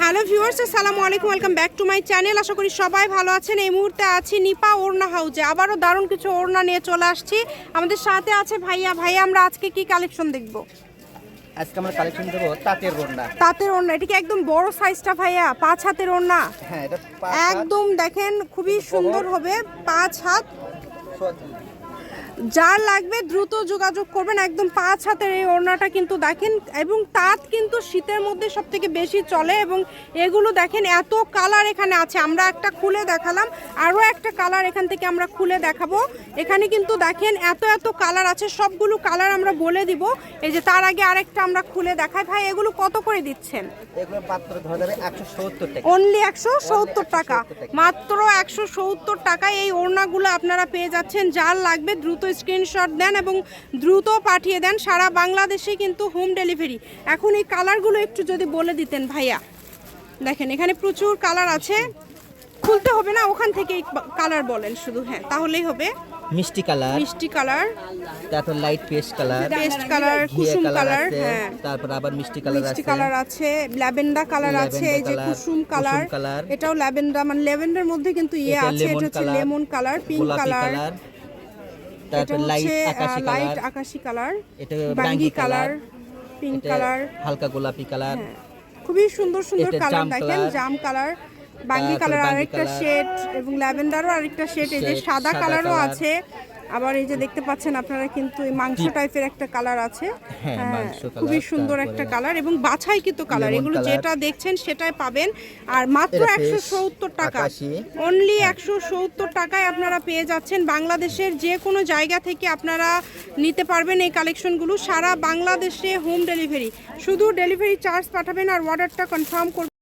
Hello viewers আসসালামু আলাইকুম welcome back to my channel. আশা করি সবাই ভালো আছেন। এই মুহূর্তে আছি নিপা ওড়না হাউজে। আবারও দারুণ কিছু ওড়না নিয়ে চলে আসছি। আমাদের সাথে আছে ভাইয়া। ভাইয়া আমরা আজকে কি কালেকশন দেখব? আজকে আমরা কালেকশন দেবো তাঁতের রন্ডা তাঁতের ওড়না। এটা কি একদম বড় সাইজটা ভাইয়া? পাঁচ হাতের ওড়না? হ্যাঁ এটা একদম দেখেন খুবই সুন্দর হবে। পাঁচ হাত। যার লাগবে দ্রুত যোগাযোগ করবেন। একদম পাঁচ হাতের এই ওড়নাটা কিন্তু দেখেন এবং তাঁত কিন্তু শীতের মধ্যে সব থেকে বেশি চলে এবং এগুলো দেখেন এত কালার এখানে আছে। আমরা একটা খুলে দেখালাম আরও একটা কালার এখান থেকে আমরা খুলে দেখাবো। এখানে কিন্তু দেখেন এত এত কালার আছে সবগুলো কালার আমরা বলে দিব। এই যে তার আগে আরেকটা আমরা খুলে দেখাই। ভাই এগুলো কত করে দিচ্ছেন? অনলি একশো সত্তর টাকা। মাত্র একশো সত্তর টাকায় এই ওড়নাগুলো আপনারা পেয়ে যাচ্ছেন। যার লাগবে দ্রুত স্ক্রিনশট দেন এবং দ্রুত পাঠিয়ে দেন সারা বাংলাদেশে কিন্তু হোম ডেলিভারি এখন এই কালারগুলো একটু যদি বলে দিতেন ভাইয়া। দেখেন এখানে প্রচুর কালার আছে। খুলতে হবে না ওখান থেকে কালার বলেন শুধু হ্যাঁ তাহলেই হবে। মিষ্টি কালার মিষ্টি কালার তারপর light paste colour paste colour কুসুম কালার হ্যাঁ। তারপর আবার মিষ্টি কালার মিষ্টি আছে। কালার আছে ল্যাভেন্ডার কালার আছে এই যে কুসুম কালার এটাও ল্যাভেন্ডার মানে ল্যাভেন্ডার মধ্যে কিন্তু ইয়ে আছে এটা হচ্ছে লেমন কালার পিঙ্ক কালার তারপর লাইট আকাশি আকাশি লাইট কালার আকাশি কালার এটা বাঙ্গি কালার কালার পিঙ্ক কালার হালকা গোলাপি কালার হ্যাঁ খুবই সুন্দর সুন্দর কালার দেখেন জাম কালার বাঙ্গি কালার আরেকটা শেড এবং ল্যাভেন্ডারও আরেকটা শেড এই যে সাদা সাদা কালারও আছে। আবার এই যে দেখতে পাচ্ছেন আপনারা কিন্তু এই মাংস টাইপের একটা কালার আছে। হ্যাঁ, হ্যাঁ, খুবই সুন্দর একটা কালার এবং বাছাই কিন্তু কালার এগুলো যেটা দেখছেন সেটাই পাবেন। আর মাত্র একশো সত্তর টাকা। অনলি একশো সত্তর টাকায় আপনারা পেয়ে যাচ্ছেন। বাংলাদেশের যে কোনো জায়গা থেকে আপনারা নিতে পারবেন এই কালেকশনগুলো সারা বাংলাদেশে হোম ডেলিভারি শুধু ডেলিভারি চার্জ পাঠাবেন আর অর্ডারটা কনফার্ম করবেন।